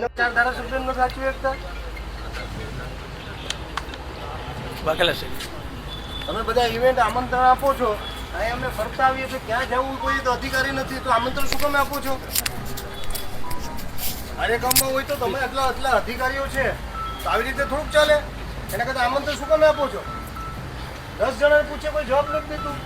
ચાર ધારાસભ્યોનો સાચવી એકતા વાઘેલા તમે બધા ઇવેન્ટ આમંત્રણ આપો છો. અહીં અમને ફરતા આવીએ છીએ. ક્યાં જવું કોઈ તો અધિકારી નથી. તો આમંત્રણ શું આપો છો? કાર્યક્રમમાં હોય તો તમે આટલા આટલા અધિકારીઓ છે. તો આવી રીતે થોડુંક ચાલે. એના કરતાં આમંત્રણ શું કામ આપો છો? દસ જણાને પૂછે કોઈ જવાબ નથી દીધું.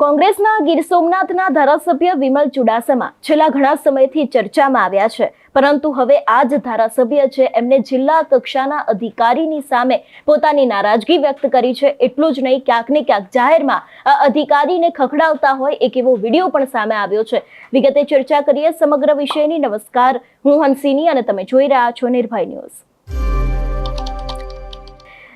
કોંગ્રેસના ગીર સોમનાથના ધારાસભ્ય વિમલ ચુડાસમા છેલ્લા ઘણા સમયથી ચર્ચામાં આવ્યા છે. પરંતુ હવે આ જ ધારાસભ્ય છે, એમને જિલ્લા કક્ષાના અધિકારીની સામે પોતાની નારાજગી વ્યક્ત કરી છે. એટલું જ નહીં, ક્યાંક ને ક્યાંક જાહેરમાં આ અધિકારીને ખખડાવતા હોય એક એવો વીડિયો પણ સામે આવ્યો છે. વિગતે ચર્ચા કરીએ સમગ્ર વિષયની. નમસ્કાર, હું હંસિની અને તમે જોઈ રહ્યા છો નિર્ભય ન્યૂઝ.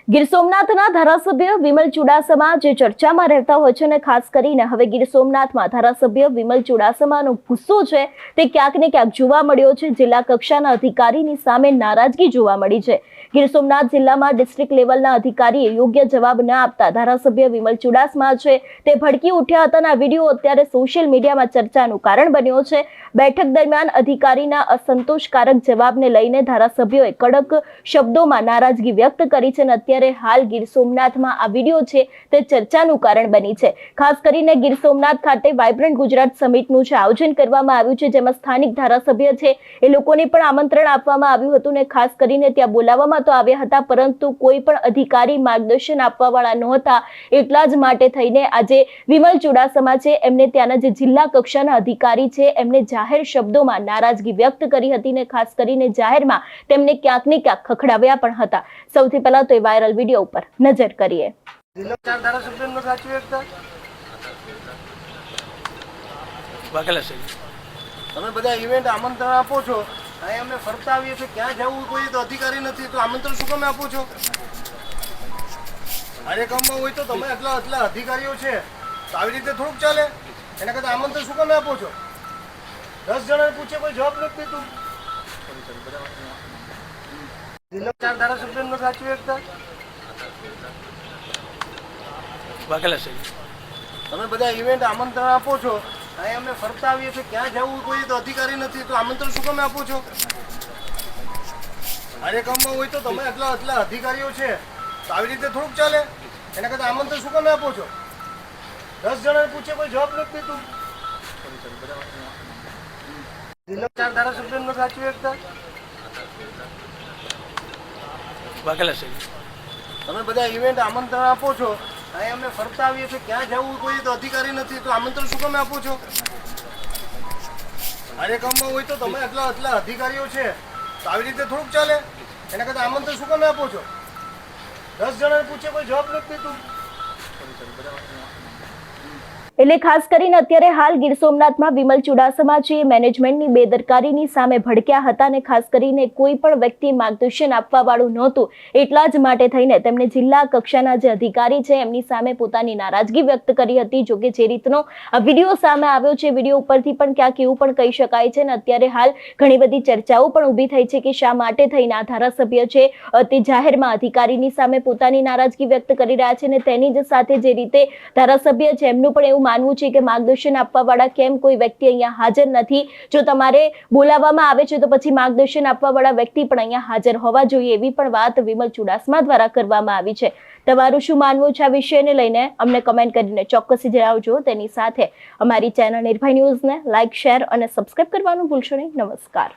ગીર સોમનાથના ધારાસભ્ય વિમલ ચુડાસમા જે ચર્ચામાં રહેતા હોય છે અને ખાસ કરીને હવે ગીર સોમનાથમાં ધારાસભ્ય વિમલ ચુડાસમાનો ગુસ્સો છે તે ક્યાંક ને ક્યાંક જોવા મળ્યો છે. જિલ્લા કક્ષાના અધિકારીની સામે નારાજગી જોવા મળી છે. ગીર સોમનાથ જિલ્લામાં ડિસ્ટ્રિક્ટ લેવલના અધિકારીએ યોગ્ય જવાબ ન આપતા ધારાસભ્ય વિમલ ચુડાસમા છે. તે ભડકી ઉઠ્યા હતાના વીડિયો અત્યારે સોશિયલ મીડિયામાં ચર્ચાનું કારણ બન્યો છે. બેઠક દરમિયાન અધિકારીના અસંતોષકારક જવાબને લઈને ધારાસભ્યોએ કડક શબ્દોમાં નારાજગી વ્યક્ત કરી છે અને અત્યારે હાલ ગીર સોમનાથમાં આ વીડિયો છે તે ચર્ચાનું કારણ બની છે. ખાસ કરીને ગીર સોમનાથ ખાતે વાઇબ્રન્ટ ગુજરાત સમિટનું જે આયોજન કરવામાં આવ્યું છે, જેમાં સ્થાનિક ધારાસભ્ય છે, એ લોકોને પણ આમંત્રણ આપવામાં આવ્યું હતું ને ખાસ કરીને ત્યાં બોલાવવામાં તો આવ્યા હતા પરંતુ કોઈ પણ અધિકારી માર્ગદર્શન આપવા વાળા નહોતા. એટલા જ માટે થઈને આજે વિમલ ચુડાસમા છે એમને ત્યાંના જે જિલ્લા કક્ષાના અધિકારી છે એમને જાહેર શબ્દોમાં નારાજગી વ્યક્ત કરી હતી ને ખાસ કરીને જાહેરમાં તેમને ક્યાંક ને ક્યાંક ખખડાવ્યા પણ હતા. સૌથી પહેલા તો એ વાયરલ વીડિયો ઉપર નજર કરીએ. તમે બધા ઇવેન્ટ આમંત્રણ આપો છો. અહીં અમે ફરતા આવીએ છીએ. ક્યાં જવું કોઈ તો અધિકારી નથી. તો આમંત્રણ શું કામ આપો છો? કાર્યક્રમમાં હોય તો તમે આટલા આટલા અધિકારીઓ છે. તો આવી રીતે થોડુંક ચાલે. એના કરતાં આમંત્રણ શું કામ આપો છો? દસ જણાને પૂછે કોઈ જવાબ નથી જિલ્લા ચાર ધારાસભ્યોનો સાચવી એકતા વાઘેલા તમે બધા ઇવેન્ટ આમંત્રણ આપો છો. અહીં અમે ફરતા આવીએ છીએ ક્યાં જવું કોઈ તો અધિકારી નથી તો આમંત્રણ શું કામ આપો છો? કાર્યક્રમમાં હોય તો તમે આટલા આટલા અધિકારીઓ છે તો આવી રીતે થોડુંક ચાલે. એના કરતાં આમંત્રણ શું કામ આપો છો? દસ જણાને પૂછે કોઈ જવાબ નથી દીધું જિલ્લા ચાર ધારાસભ્યોનો સાચવી એકતા વાઘેલા છે તમે બધા ઇવેન્ટ આમંત્રણ આપો છો. અહીં અમે ફરતા આવીએ છીએ, ક્યાં જવું કોઈ તો અધિકારી નથી, તો આમંત્રણ શું કામ આપો છો? કાર્યક્રમમાં હોય તો તમે આટલા આટલા અધિકારીઓ છે, તો આવી રીતે થોડુંક ચાલે. એના કરતાં આમંત્રણ શું કામ આપો છો? દસ જણાને પૂછે કોઈ જવાબ નથી દીધું એટલે ખાસ કરીને અત્યારે હાલ ગીર સોમનાથમાં વિમલ ચુડાસમા છે એ મેનેજમેન્ટની બેદરકારીની સામે ભડક્યા હતા અને ખાસ કરીને કોઈ પણ વ્યક્તિ માર્ગદર્શન આપવા વાળું નહોતું, એટલા જ માટે થઈને તેમણે જિલ્લા કક્ષાના જે અધિકારી છે એમની સામે પોતાની નારાજગી વ્યક્ત કરી હતી જોકે જે રીતનો વીડિયો સામે આવ્યો છે, વીડિયો ઉપરથી પણ ક્યાંક એવું પણ કહી શકાય છે અને અત્યારે હાલ ઘણી બધી ચર્ચાઓ પણ ઊભી થઈ છે કે શા માટે થઈને આ ધારાસભ્ય છે તે જાહેરમાં અધિકારીની સામે પોતાની નારાજગી વ્યક્ત કરી રહ્યા છે અને તેની જ સાથે જે રીતે ધારાસભ્ય છે એમનું પણ એવું માનવું છે કે માર્ગદર્શન આપવા વાળા કેમ કોઈ વ્યક્તિ અહીંયા હાજર નથી? જો તમારે બોલાવવામાં આવે છે તો પછી માર્ગદર્શન આપવા વાળા વ્યક્તિ પણ અહીંયા હાજર હોવા જોઈએ એવી પણ વાત વિમલ ચુડાસમા દ્વારા કરવામાં આવી છે. તમારું શું માનવું છે આ વિષયને લઈને? અમને કમેન્ટ કરીને ચોક્કસ જણાવજો. તેની સાથે અમારી ચેનલ નિર્ભય ન્યૂઝને લાઇક શેર અને સબસ્ક્રાઇબ કરવાનું ભૂલશો નહીં. નમસ્કાર.